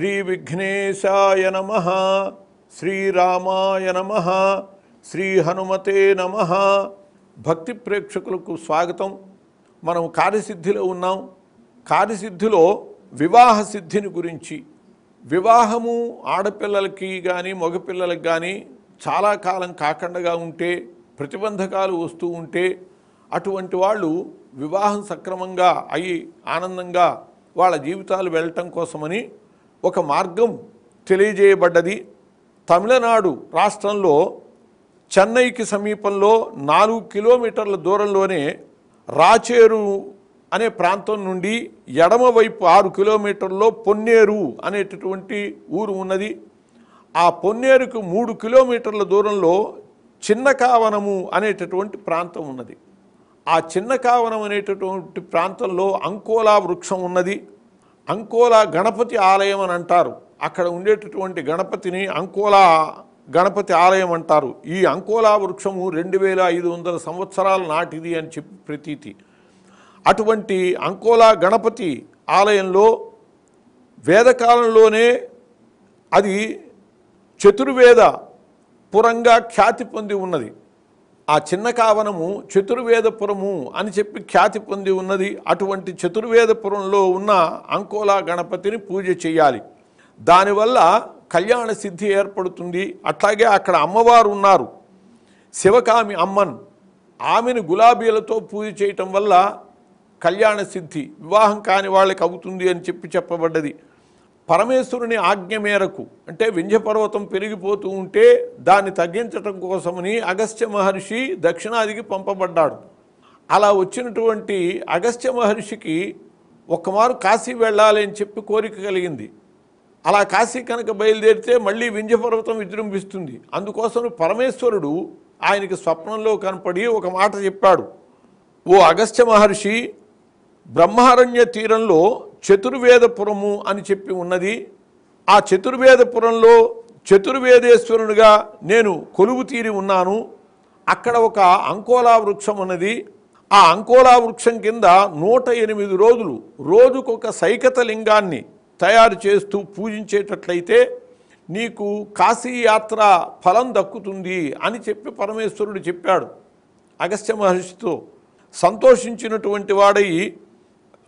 శ్రీ విఘ్నేశాయ నమ శ్రీరామాయ నమ శ్రీ హనుమతే నమ. భక్తి ప్రేక్షకులకు స్వాగతం. మనం కార్యసిద్ధిలో ఉన్నాం. కార్యసిద్ధిలో వివాహ సిద్ధిని గురించి వివాహము ఆడపిల్లలకి కానీ మగపిల్లలకి కానీ చాలా కాలం కాకుండా ఉంటే ప్రతిబంధకాలు వస్తూ ఉంటే అటువంటి వాళ్ళు వివాహం సక్రమంగా అయి ఆనందంగా వాళ్ళ జీవితాలు వెళ్ళటం కోసమని ఒక మార్గం తెలియజేయబడ్డది. తమిళనాడు రాష్ట్రంలో చెన్నైకి సమీపంలో నాలుగు కిలోమీటర్ల దూరంలోనే రాచేరు అనే ప్రాంతం నుండి ఎడమవైపు ఆరు కిలోమీటర్లో పొన్నేరు అనేటటువంటి ఊరు ఉన్నది. ఆ పొన్నేరుకు మూడు కిలోమీటర్ల దూరంలో చిన్న కావనము అనేటటువంటి ప్రాంతం ఉన్నది. ఆ చిన్న కావనం అనేటటువంటి ప్రాంతంలో అంకోలా వృక్షం ఉన్నది. అంకోలా గణపతి ఆలయం అని అంటారు. అక్కడ ఉండేటటువంటి గణపతిని అంకోలా గణపతి ఆలయం అంటారు. ఈ అంకోలా వృక్షము రెండు వేల ఐదు వందల సంవత్సరాల నాటిది అని చెప్పి ప్రతీతి. అటువంటి అంకోలా గణపతి ఆలయంలో వేదకాలంలోనే అది చతుర్వేద పురంగా ఖ్యాతి పొంది ఉన్నది. ఆ చిన్న కావనము చతుర్వేదపురము అని చెప్పి ఖ్యాతి పొంది ఉన్నది. అటువంటి చతుర్వేదపురంలో ఉన్న అంకోలా గణపతిని పూజ చేయాలి. దానివల్ల కళ్యాణ సిద్ధి ఏర్పడుతుంది. అట్లాగే అక్కడ అమ్మవారు ఉన్నారు. శివకామి అమ్మన్ ఆమెను గులాబీలతో పూజ చేయటం వల్ల కళ్యాణ సిద్ధి వివాహం కాని వాళ్ళకి అవుతుంది అని చెప్పి చెప్పబడ్డది. పరమేశ్వరుని ఆజ్ఞ మేరకు అంటే వింధ్యపర్వతం పెరిగిపోతూ ఉంటే దాన్ని తగ్గించటం కోసమని అగస్త్య మహర్షి దక్షిణాదికి పంపబడ్డాడు. అలా వచ్చినటువంటి అగస్త్య మహర్షికి ఒక్కమారు కాశీ వెళ్ళాలి అని చెప్పి కోరిక కలిగింది. అలా కాశీ కనుక బయలుదేరితే మళ్ళీ వింధ్యపర్వతం విజృంభిస్తుంది. అందుకోసం పరమేశ్వరుడు ఆయనకి స్వప్నంలో కనపడి ఒక మాట చెప్పాడు. ఓ అగస్త్య మహర్షి బ్రహ్మారణ్య తీరంలో చతుర్వేదపురము అని చెప్పి ఉన్నది. ఆ చతుర్వేదపురంలో చతుర్వేదేశ్వరునిగా నేను కొలువు తీరి ఉన్నాను. అక్కడ ఒక అంకోలా వృక్షం ఉన్నది. ఆ అంకోలా వృక్షం కింద నూట ఎనిమిది రోజులు రోజుకొక సైకత లింగాన్ని తయారు చేస్తూ పూజించేటట్లయితే నీకు కాశీ యాత్ర ఫలం దక్కుతుంది అని చెప్పి పరమేశ్వరుడు చెప్పాడు. అగస్త్య మహర్షితో సంతోషించినటువంటి వాడై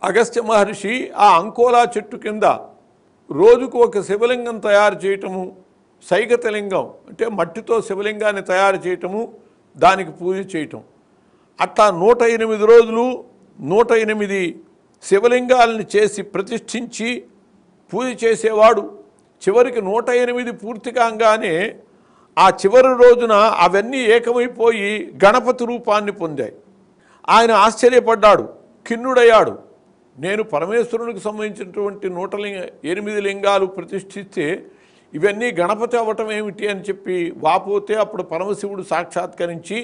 అగస్త్య మహర్షి ఆ అంకోలా చెట్టు కింద రోజుకు ఒక శివలింగం తయారు చేయటము సైగతలింగం అంటే మట్టితో శివలింగాన్ని తయారు చేయటము దానికి పూజ చేయటం. అట్లా నూట ఎనిమిది రోజులు నూట ఎనిమిది శివలింగాలను చేసి ప్రతిష్ఠించి పూజ చేసేవాడు. చివరికి నూట ఎనిమిది పూర్తి కాగానే ఆ చివరి రోజున అవన్నీ ఏకమైపోయి గణపతి రూపాన్ని పొందాయి. ఆయన ఆశ్చర్యపడ్డాడు ఖిన్నుడయ్యాడు. నేను పరమేశ్వరునికి సంబంధించినటువంటి నూట లింగ ఎనిమిది లింగాలు ప్రతిష్ఠిస్తే ఇవన్నీ గణపతి అవ్వటం ఏమిటి అని చెప్పి వాపోతే అప్పుడు పరమశివుడు సాక్షాత్కరించి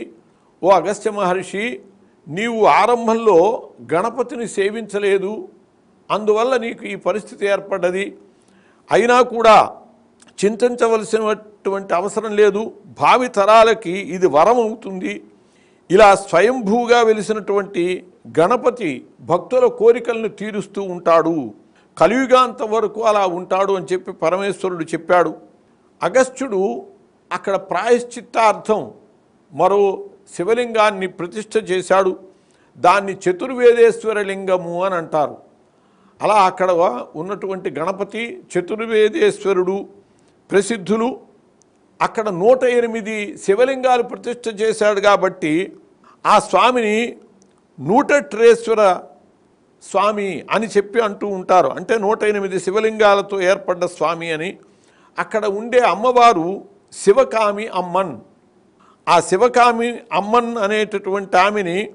ఓ అగస్త్య మహర్షి నీవు ఆరంభంలో గణపతిని సేవించలేదు అందువల్ల నీకు ఈ పరిస్థితి ఏర్పడ్డది. అయినా కూడా చింతించవలసినటువంటి అవసరం లేదు భావి తరాలకి ఇది వరం అవుతుంది ఇలా స్వయంభూగా వెలిసినటువంటి గణపతి భక్తుల కోరికలను తీరుస్తూ ఉంటాడు. కలియుగాంత వరకు అలా ఉంటాడు అని చెప్పి పరమేశ్వరుడు చెప్పాడు. అగస్త్యుడు అక్కడ ప్రాయశ్చిత్తార్థం మరో శివలింగాన్ని ప్రతిష్ఠ చేశాడు. దాన్ని చతుర్వేదేశ్వర లింగము అని అంటారు. అలా అక్కడ ఉన్నటువంటి గణపతి చతుర్వేదేశ్వరుడు ప్రసిద్ధులు. అక్కడ నూట ఎనిమిది శివలింగాలు ప్రతిష్ఠ చేశాడు కాబట్టి ఆ స్వామిని నూటట్రేశ్వర స్వామి అని చెప్పి అంటూ ఉంటారు. అంటే నూట ఎనిమిది శివలింగాలతో ఏర్పడ్డ స్వామి అని. అక్కడ ఉండే అమ్మవారు శివకామి అమ్మన్. ఆ శివకామి అమ్మన్ అనేటటువంటి ఆమెని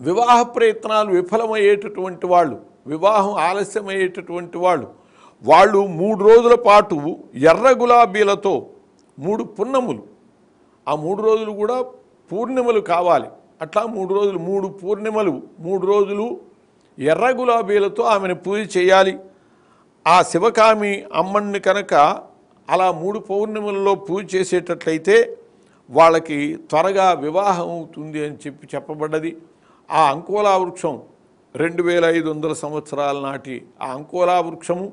వివాహ ప్రయత్నాలు విఫలమయ్యేటటువంటి వాళ్ళు వివాహం ఆలస్యమయ్యేటటువంటి వాళ్ళు. వాళ్ళు మూడు రోజుల పాటు ఎర్ర గులాబీలతో మూడు పున్నములు. ఆ మూడు రోజులు కూడా పూర్ణిమలు కావాలి. అట్లా మూడు రోజులు మూడు పూర్ణిమలు మూడు రోజులు ఎర్ర గులాబీలతో ఆమెను పూజ చేయాలి. ఆ శివకామి అమ్మని కనుక అలా మూడు పౌర్ణిమలలో పూజ చేసేటట్లయితే వాళ్ళకి త్వరగా వివాహం అవుతుంది అని చెప్పి చెప్పబడ్డది. ఆ అంకోలా వృక్షం రెండు వేల ఐదు వందల సంవత్సరాల నాటి ఆ అంకోలా వృక్షము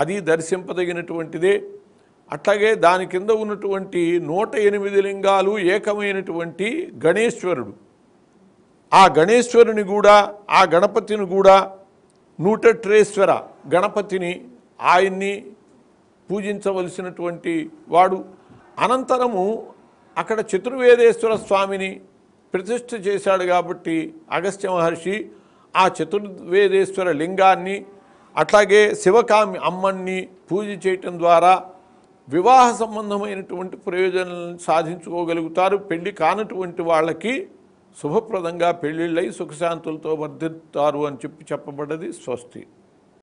అది దర్శింపదగినటువంటిదే. అట్లాగే దాని కింద ఉన్నటువంటి నూట ఎనిమిది లింగాలు ఏకమైనటువంటి గణేశ్వరుడు. ఆ గణేశ్వరుని కూడా ఆ గణపతిని కూడా నూటట్రేశ్వర గణపతిని ఆయన్ని పూజించవలసినటువంటి వాడు. అనంతరము అక్కడ చతుర్వేదేశ్వర స్వామిని ప్రతిష్ఠ చేశాడు కాబట్టి అగస్త్య మహర్షి ఆ చతుర్వేదేశ్వర లింగాన్ని అట్లాగే శివకామి అమ్మన్ని పూజ చేయటం ద్వారా వివాహ సంబంధమైనటువంటి ప్రయోజనాలను సాధించుకోగలుగుతారు. పెళ్ళి కానటువంటి వాళ్ళకి శుభప్రదంగా పెళ్ళిళ్ళై సుఖశాంతులతో వర్ధిస్తారు అని చెప్పి చెప్పబడ్డది స్వస్తి.